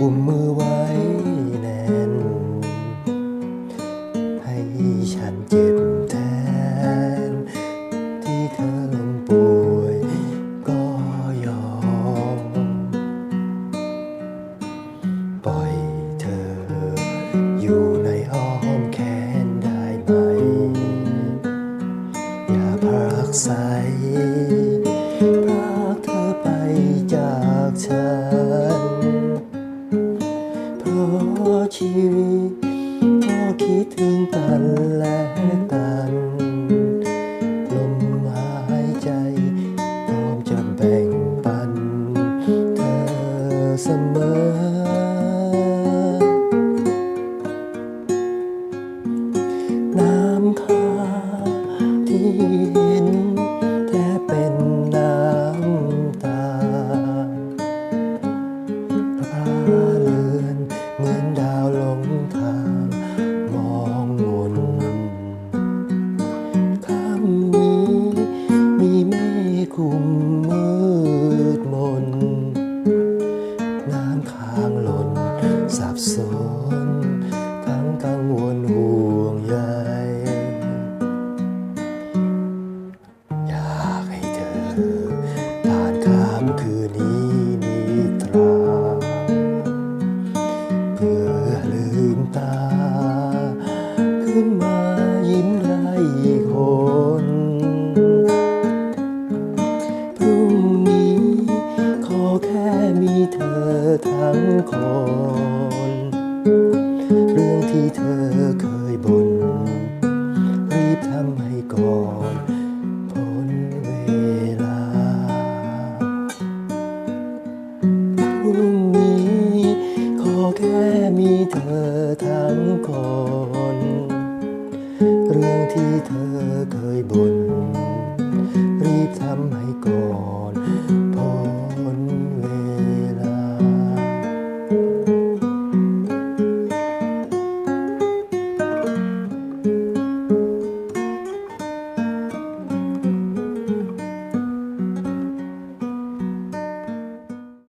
กุมมือไว้แน่น ให้ฉันเจ็บแทน ที่เธอลงป่วยก็ยอม ปล่อยเธออยู่ในอ้อมแขนได้ไหม อย่าพรักใส คิดถึงกันและกัน soul. แค่มีเธอทั้งคน เรื่องที่เธอเคยบ่นรีบทำให้ก่อนพ้นเวลาพรุ่งนี้ขอแค่มีเธอทั้งคน เรื่องที่เธอเคยบ่นรีบทำให้ก่อน